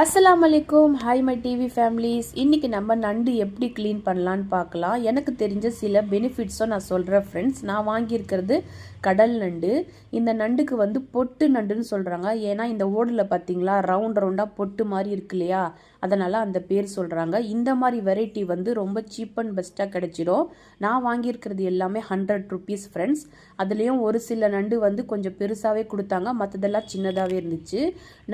அஸ்லாம் அலைக்கும் hi my TV families இன்றைக்கி நம்ம நண்டு எப்படி க்ளீன் பண்ணலான்னு பார்க்கலாம். எனக்கு தெரிஞ்ச சில பெனிஃபிட்ஸும் நான் சொல்கிறேன் ஃப்ரெண்ட்ஸ் நான் வாங்கியிருக்கிறது கடல் நண்டு. இந்த நண்டுக்கு வந்து பொட்டு நண்டுன்னு சொல்கிறாங்க ஏன்னா இந்த ஓடில் பார்த்தீங்களா ரவுண்ட் ரவுண்டாக பொட்டு மாதிரி இருக்கு இல்லையா? அதனால் அந்த பேர் சொல்கிறாங்க இந்த மாதிரி வெரைட்டி வந்து ரொம்ப சீப் அண்ட் பெஸ்ட்டாக கிடைச்சிடும். நான் வாங்கியிருக்கிறது எல்லாமே ஹண்ட்ரட் ருபீஸ் ஃப்ரெண்ட்ஸ் அதுலேயும் ஒரு சில நண்டு வந்து கொஞ்சம் பெருசாகவே கொடுத்தாங்க. மற்றதெல்லாம் சின்னதாகவே இருந்துச்சு.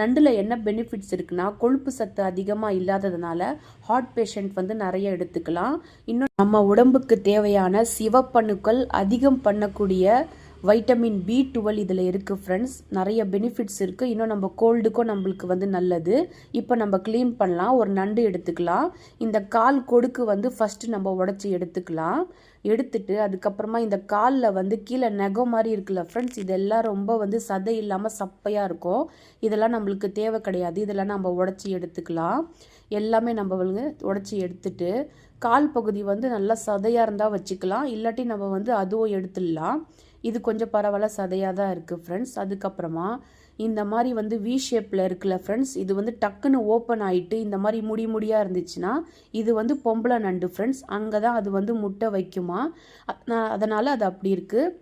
நண்டில் என்ன பெனிஃபிட்ஸ் இருக்குன்னா கொழுப்பு சத்து அதிகமாக இல்லாததுனால ஹார்ட் பேஷண்ட் வந்து நிறைய எடுத்துக்கலாம். இன்னும் நம்ம உடம்புக்கு தேவையான சிவப்பணுக்கள் அதிகம் பண்ணக்கூடிய வைட்டமின் பி டுவெல் இதில் இருக்குது ஃப்ரெண்ட்ஸ் நிறைய பெனிஃபிட்ஸ் இருக்குது இன்னும் நம்ம கோல்டுக்கும் நம்மளுக்கு வந்து நல்லது. இப்போ நம்ம க்ளீன் பண்ணலாம். ஒரு நண்டு எடுத்துக்கலாம். இந்த கால் கொடுக்கு வந்து ஃபஸ்ட்டு நம்ம உடச்சி எடுத்துக்கலாம். எடுத்துட்டு அதுக்கப்புறமா இந்த காலில் வந்து கீழே நெகம் மாதிரி இருக்குல்ல ஃப்ரெண்ட்ஸ் இதெல்லாம் ரொம்ப வந்து சதை இல்லாமல் சப்பையாக இருக்கும். இதெல்லாம் நம்மளுக்கு தேவை கிடையாது. இதெல்லாம் நம்ம உடச்சி எடுத்துக்கலாம். எல்லாமே நம்ம வந்து உடச்சி எடுத்துட்டு கால் பகுதி வந்து நல்லா சதையாக இருந்தால் வச்சுக்கலாம். இல்லாட்டி நம்ம வந்து அதுவும் எடுத்துடலாம். இது கொஞ்சம் பரவாயில்ல சதையாக தான் இருக்குது ஃப்ரெண்ட்ஸ் அதுக்கப்புறமா இந்த மாதிரி வந்து வி ஷேப்பில் இருக்குல்ல ஃப்ரெண்ட்ஸ் இது வந்து டக்குன்னு ஓப்பன் ஆகிட்டு இந்த மாதிரி முடி முடியாக இருந்துச்சுன்னா இது வந்து பொம்பளை நண்டு ஃப்ரெண்ட்ஸ் அங்கே தான் அது வந்து முட்டை வைக்குமா? அதனால் அது அப்படி இருக்குது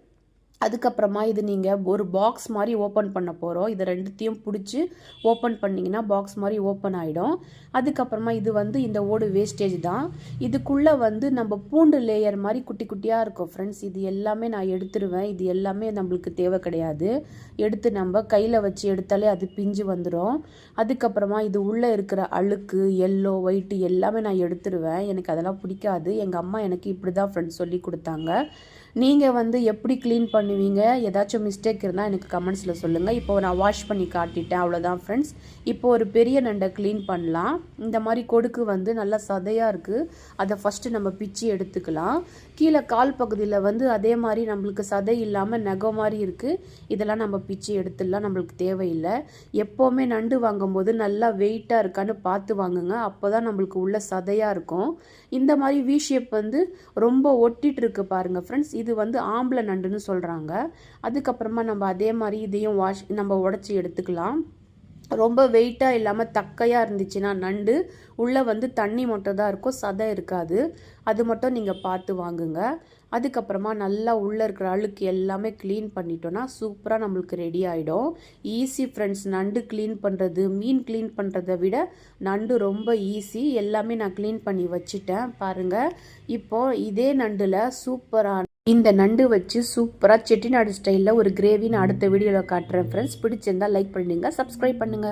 அதுக்கப்புறமா இது நீங்கள் ஒரு பாக்ஸ் மாதிரி ஓப்பன் பண்ண போகிறோம் இதை ரெண்டுத்தையும் பிடிச்சி ஓப்பன் பண்ணிங்கன்னா பாக்ஸ் மாதிரி ஓப்பன் ஆகிடும் அதுக்கப்புறமா இது வந்து இந்த ஓடு வேஸ்டேஜ் தான். இதுக்குள்ளே வந்து நம்ம பூண்டு லேயர் மாதிரி குட்டி குட்டியாக இருக்கும் ஃப்ரெண்ட்ஸ் இது எல்லாமே நான் எடுத்துருவேன். இது எல்லாமே நம்மளுக்கு தேவை கிடையாது. எடுத்து நம்ம கையில் வச்சு எடுத்தாலே அது பிஞ்சு வந்துடும் அதுக்கப்புறமா இது உள்ளே இருக்கிற அழுக்கு எல்லோ ஒயிட்டு எல்லாமே நான் எடுத்துருவேன். எனக்கு அதெல்லாம் பிடிக்காது. எங்கள் அம்மா எனக்கு இப்படி தான் ஃப்ரெண்ட்ஸ் சொல்லி கொடுத்தாங்க. நீங்கள் வந்து எப்படி க்ளீன் பண்ணுவீங்க? ஏதாச்சும் மிஸ்டேக் இருந்தால் எனக்கு கமெண்ட்ஸில் சொல்லுங்கள் இப்போ நான் வாஷ் பண்ணி காட்டிட்டேன். அவ்வளோதான் ஃப்ரெண்ட்ஸ் இப்போ ஒரு பெரிய நண்டை க்ளீன் பண்ணலாம். இந்த மாதிரி கொடுக்கு வந்து நல்லா சதையாக இருக்குது அதை ஃபஸ்ட்டு நம்ம பிச்சு எடுத்துக்கலாம். கீழே கால் பகுதியில் வந்து அதே மாதிரி நம்மளுக்கு சதை இல்லாமல் நகை மாதிரி இருக்குது இதெல்லாம் நம்ம பிச்சு எடுத்துடலாம். நம்மளுக்கு தேவையில்லை. எப்போவுமே நண்டு வாங்கும்போது நல்லா வெயிட்டாக இருக்கான்னு பார்த்து வாங்குங்க. அப்போ தான் நம்மளுக்கு உள்ள சதையாக இருக்கும். இந்த மாதிரி வி ஷேப் வந்து ரொம்ப ஒட்டிகிட்டு இருக்கு பாருங்கள் ஃப்ரெண்ட்ஸ் இது வந்து ஆம்பளை நண்டுன்னு சொல்கிறாங்க அதுக்கப்புறமா நம்ம அதே மாதிரி இதையும் வாஷ் நம்ம உடச்சி எடுத்துக்கலாம். ரொம்ப வெயிட்டாக இல்லாமல் தக்கையாக இருந்துச்சுன்னா நண்டு உள்ளே வந்து தண்ணி மட்டும் தான் இருக்கும் சதை இருக்காது. அது மட்டும் நீங்கள் பார்த்து வாங்குங்க. அதுக்கப்புறமா நல்லா உள்ளே இருக்கிற அழுக்கு எல்லாமே க்ளீன் பண்ணிட்டோன்னா சூப்பராக நம்மளுக்கு ரெடி ஆகிடும் ஈஸி ஃப்ரெண்ட்ஸ் நண்டு க்ளீன் பண்ணுறது மீன் க்ளீன் பண்ணுறதை விட நண்டு ரொம்ப ஈஸி எல்லாமே நான் க்ளீன் பண்ணி வச்சுட்டேன். பாருங்கள் இப்போது இதே நண்டில் சூப்பரான இந்த நண்டு வச்சு சூப்பராக செட்டிநாடு ஸ்டைலில் ஒரு கிரேவி நான் அடுத்த வீடியோவில் காட்டுறேன் ஃப்ரெண்ட்ஸ் பிடிச்சிருந்தா லைக் பண்ணுங்கள் சப்ஸ்கிரைப் பண்ணுங்கள்